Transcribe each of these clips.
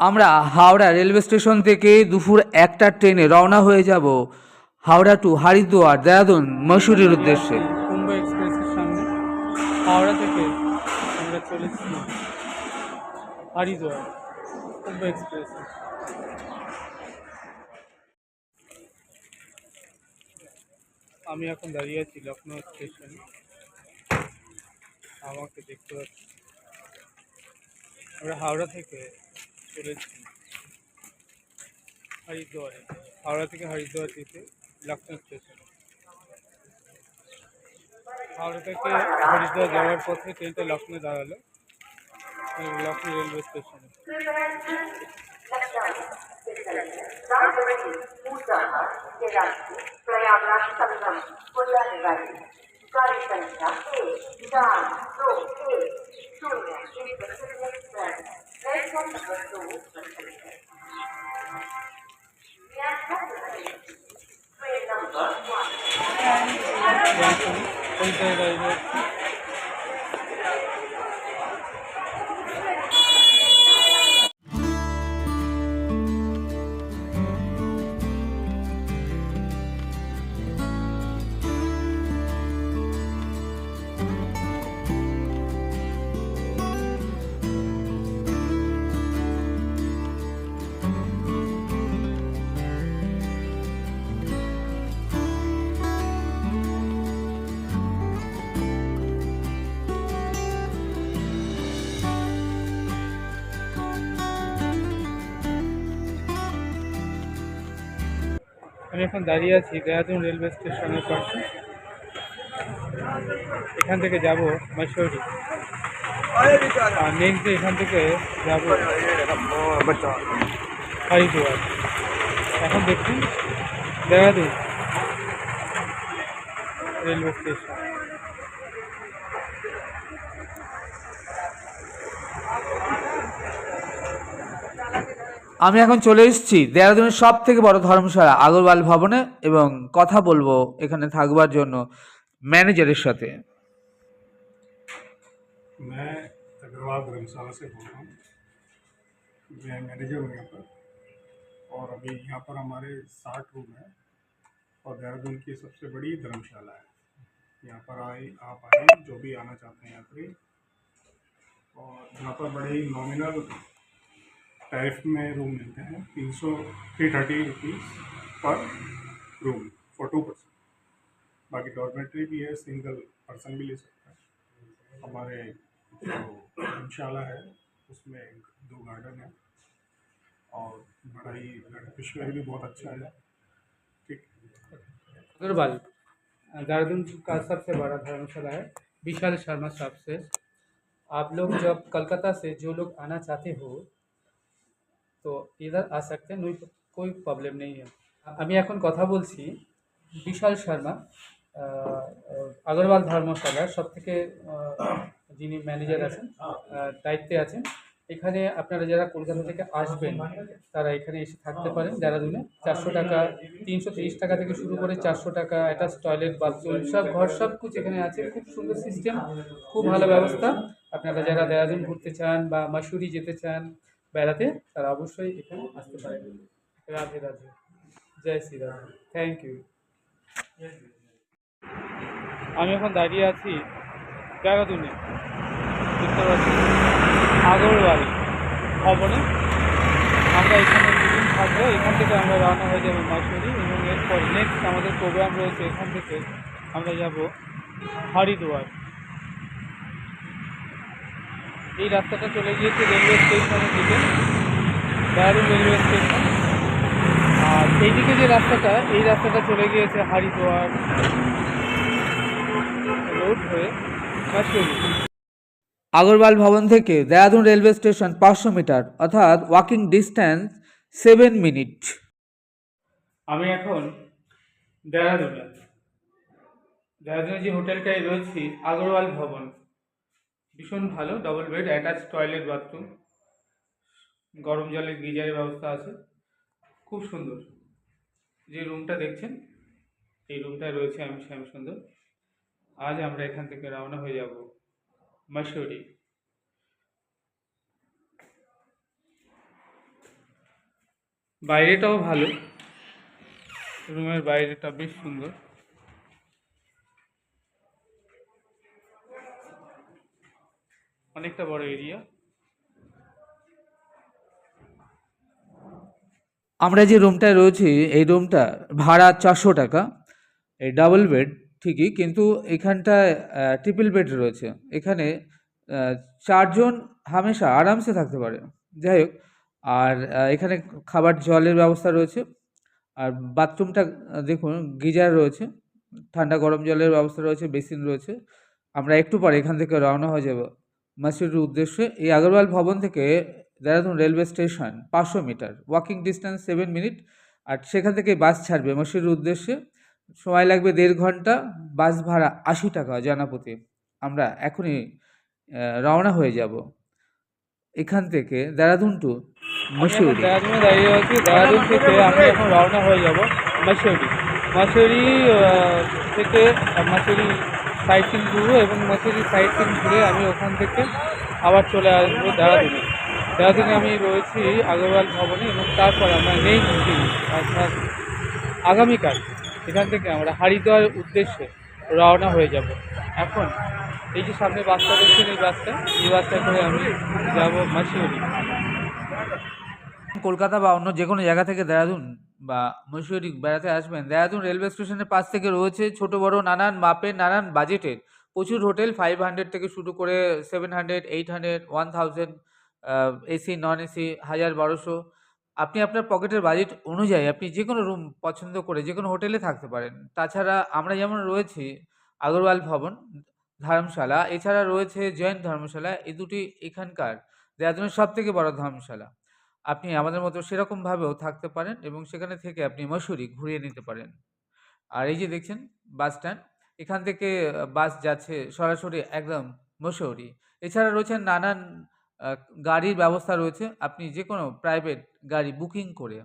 আমরা Howrah railway station থেকে দুপুর একটার ট্রেনে রওনা হয়ে যাব হাওড়া টু হরিদ্বার, দেরাদুন মসুরির উদ্দেশ্যে। হাওড়া থেকে আমরা চলেছি হরিদ্বার কুম্ভ এক্সপ্রেস। আমি এখন দাঁড়িয়ে আছি লখনৌ স্টেশনে। আমাকে দেখতে পাচ্ছি। আমরা হাওড়া থেকে চলেছি হরিদ্বারে হাওড়া থেকে হরিদ্বার যেতে লখনৌ স্টেশনে হাওড়া থেকে হরিদ্বার যাওয়ার পথে ট্রেনটা লখনৌ দাঁড়ালো এই লখনৌ রেলওয়ে স্টেশনে रामपुरी पूर्णः के रास्ते प्रयागराज संगम को जाने वाली गाड़ी संख्या एक चार दो एक शून्य एक express không được đủ về nằm ở ngoài công ty đây আমি এখন দাঁড়িয়ে আছি দেহরাদুন রেলওয়ে স্টেশনের পাশে। এখান থেকে যাব মশৌরি আর নেক্সট এখান থেকে যাব হরিদ্বার। এখন দেখুন দেহরাদুন রেলওয়ে স্টেশন। আমি এখন চলে এসেছি দেরাদুনের সব থেকে বড় ধর্মশালা আগরওয়াল ভবনে এবং কথা বলবো এখানে থাকবার জন্য ম্যানেজারের সাথে मैं अग्रवाल धर्मशाला से बोल रहा हूँ मैं मैनेजर हूँ यहाँ पर और अभी यहाँ पर हमारे साठ रूम हैं और देहरादून की सबसे बड़ी धर्मशाला है यहाँ पर आए आप आए जो भी आना चाहते हैं यात्री और यहाँ पर बड़े ही नॉमिनल टैरिफ में रूम मिलते हैं, तीन सौ, three thirty rupees per room for two person बाकी डॉर्मेट्री भी है सिंगल पर्सन भी ले सकता है। हमारे जो धर्मशाला है, उसमें दो गार्डन है। और बड़ा ही फिशवेयर भी बहुत अच्छा है। ठीक। अग्रवाल देहरादून का सबसे बड़ा धर्मशाला है, विशाल शर्मा साहब से। आप लोग जब कलकत्ता से जो लोग आना चाहते हो তো ইধার আ सकते हैं कोई कोई प्रॉब्लम नहीं है আমি এখন কথা বলছি বিশাল শর্মা আহ, আগরওয়াল ধর্মশালার সব থেকে যিনি ম্যানেজার আছেন আহ, দায়িত্বে আছেন এখানে আপনারা যারা কলকাতা থেকে আসবেন তারা এখানে এসে থাকতে পারেন দেরাদুনে চারশো টাকা তিনশো তিরিশ টাকা থেকে শুরু করে চারশো টাকা অ্যাটাচ টয়লেট বাথরুম সব ঘর সব কিছু এখানে আছে খুব সুন্দর সিস্টেম খুব ভালো ব্যবস্থা আপনারা যারা দেরাদুন ঘুরতে চান বা মাসুরি যেতে চান বেড়াতে, তারা অবশ্যই এখানে আসতে পারে। রাধে রাধে। জয় শ্রী শ্রীরাম থ্যাংক ইউ আমি এখন দাঁড়িয়ে আছি দেরাদুনে। দেখতে পাচ্ছি আগরওয়াল ভবনে আমরা এখানে দুদিন থাকব। এখান থেকে আমরা রওনা হয়ে যাব মাসুরি এবং এরপর নেক্সট আমাদের প্রোগ্রাম রয়েছে এখান থেকে আমরা যাব হরিদ্বার। এই রাস্তাটা চলে গিয়েছে রেলওয়ে স্টেশনের দিকে দেহরাদূন রেলওয়ে স্টেশন আর এইদিকে যে রাস্তাটা এই রাস্তাটা চলে গিয়েছে হরিদ্বার রোড হয়ে আগরওয়াল ভবন থেকে দেরাদুন রেলওয়ে স্টেশন পাঁচশো মিটার অর্থাৎ ওয়াকিং ডিস্ট্যান্স সেভেন মিনিট আমি এখন দেহরাদুনে দেহরাদুনে যে হোটেলটায় রয়েছি আগরওয়াল ভবন। ভীষণ ভালো double bed attach toilet bathroom গরম জলের গিজারের ব্যবস্থা আছে, খুব সুন্দর। যে রুমটা দেখছেন, এই রুমটায় রয়েছে আমি শ্যাম সুন্দর আজ আমরা এখান থেকে রওনা হয়ে যাব মাসুরি। বাইরেটাও ভালো, রুমের বাইরেটা বেশ সুন্দর। অনেকটা বড় এরিয়া আমরা যে রুমটায় রয়েছি, এই রুমটা ভাড়া চারশো টাকা। এই ডাবল বেড ঠিকই, কিন্তু এখানটায় ট্রিপল বেড রয়েছে। এখানে চারজন হামেশা আরামসে থাকতে পারে। যাই হোক, আর এখানে খাবার জলের ব্যবস্থা রয়েছে। আর বাথরুমটা দেখুন, গিজার রয়েছে। ঠান্ডা গরম জলের ব্যবস্থা রয়েছে বেসিন রয়েছে। আমরা একটু পরে এখান থেকে রওনা হয়ে যাব। মাসির উদ্দেশ্যে এই আগরওয়াল ভবন থেকে দেরাদুন রেলওয়ে স্টেশন পাঁচশো metre. Walking distance seven minute আর সেখান থেকে বাস ছাড়বে মসির উদ্দেশ্যে। সময় লাগবে দেড় ঘণ্টা। বাস ভাড়া আশি টাকা জানাপতি আমরা এখনই রওনা হয়ে যাব। এখান থেকে দেরাদুন টু মসুরি দেহরাদুনে দাঁড়িয়ে আছি। দেহরাদুন থেকে আমি এখন রওনা হয়ে যাব মাসুরি মাসুরি থেকে মাসুরি সাইট সিন ঘুরবো এবং মাসুরি সাইট সিন ঘুরে আমি ওখান থেকে আবার চলে আসব দেহরাদুনে দেহরাদুনে আমি রয়েছি আগরওয়াল ভবনে এবং তারপর আমরা নেক্সট দিন অর্থাৎ আগামীকাল এখান থেকে আমরা হরিদ্বারের উদ্দেশ্যে রওনা হয়ে যাব। এখন এই যে সামনে বাসটা দেখছেন এই বাসটা এই বাসটা করে আমি যাব মাসুরি কলকাতা বা অন্য যে কোনো জায়গা থেকে দেরাদুন বা মসুরি বেড়াতে আসবেন। দেরাদুন রেলওয়ে স্টেশনের পাশ থেকে রয়েছে ছোট, বড়, নানান মাপের, নানান বাজেটের। প্রচুর হোটেল ফাইভ হান্ড্রেড থেকে শুরু করে seven hundred eight hundred one thousand AC non AC হাজার বারোশো। আপনি আপনার পকেটের বাজেট অনুযায়ী আপনি যে কোনো রুম পছন্দ করে যে কোনো হোটেলে থাকতে পারেন। তাছাড়া আমরা যেমন রয়েছি আগরওয়াল ভবন ধর্মশালা, এছাড়া রয়েছে জৈন ধর্মশালা এই দুটি এখানকার। দেরাদুনের সব থেকে বড় ধর্মশালা। আপনি আমাদের মতো সেরকমভাবেও থাকতে পারেন এবং সেখানে থেকে আপনি মসুরি ঘুরিয়ে নিতে পারেন। আর এই যে দেখছেন বাস স্ট্যান্ড এখান থেকে বাস যাচ্ছে সরাসরি একদম মসৌরি। এছাড়া রয়েছে নানান গাড়ির ব্যবস্থা রয়েছে। আপনি যে কোনো প্রাইভেট গাড়ি বুকিং করে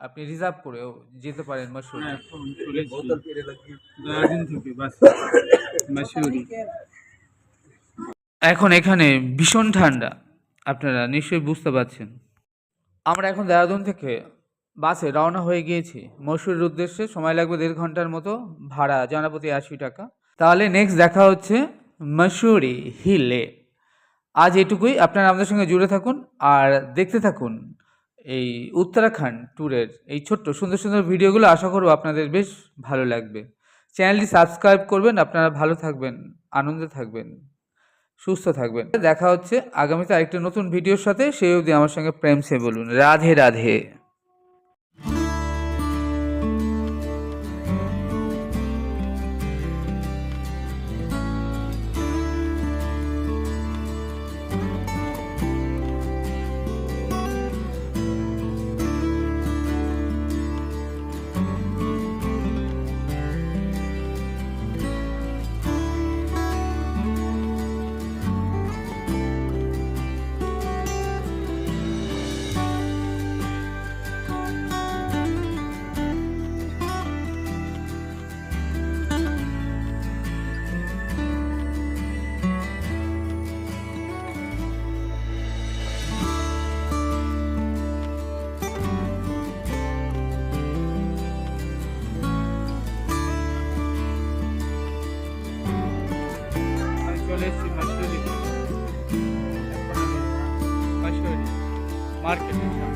আপনি রিজার্ভ করেও যেতে পারেন মসুরি। হ্যাঁ, এখন এখানে ভীষণ ঠান্ডা। আপনারা নিশ্চয়ই বুঝতে পারছেন। আমরা এখন দেহরাদুন থেকে বাসে রওনা হয়ে গিয়েছি। মসুরির উদ্দেশ্যে সময় লাগবে দেড় ঘণ্টার মতো ভাড়া, জনপ্রতি আশি টাকা। তাহলে নেক্সট দেখা হচ্ছে মসুরি হিলে। আজ এটুকুই। আপনারা আমাদের সঙ্গে জুড়ে থাকুন আর দেখতে থাকুন এই উত্তরাখণ্ড ট্যুরের এই ছোট্ট সুন্দর সুন্দর ভিডিওগুলো। আশা করব আপনাদের বেশ ভালো লাগবে। চ্যানেলটি সাবস্ক্রাইব করবেন, আপনারা ভালো থাকবেন, আনন্দে থাকবেন। সুস্থ থাকবেন। দেখা হচ্ছে আগামীতে আরেকটা নতুন ভিডিওর সাথে। সেই অবধি আমার সঙ্গে প্রেম সে বলুন। রাধে রাধে। চলে মাসুরি মাসুরি আছি।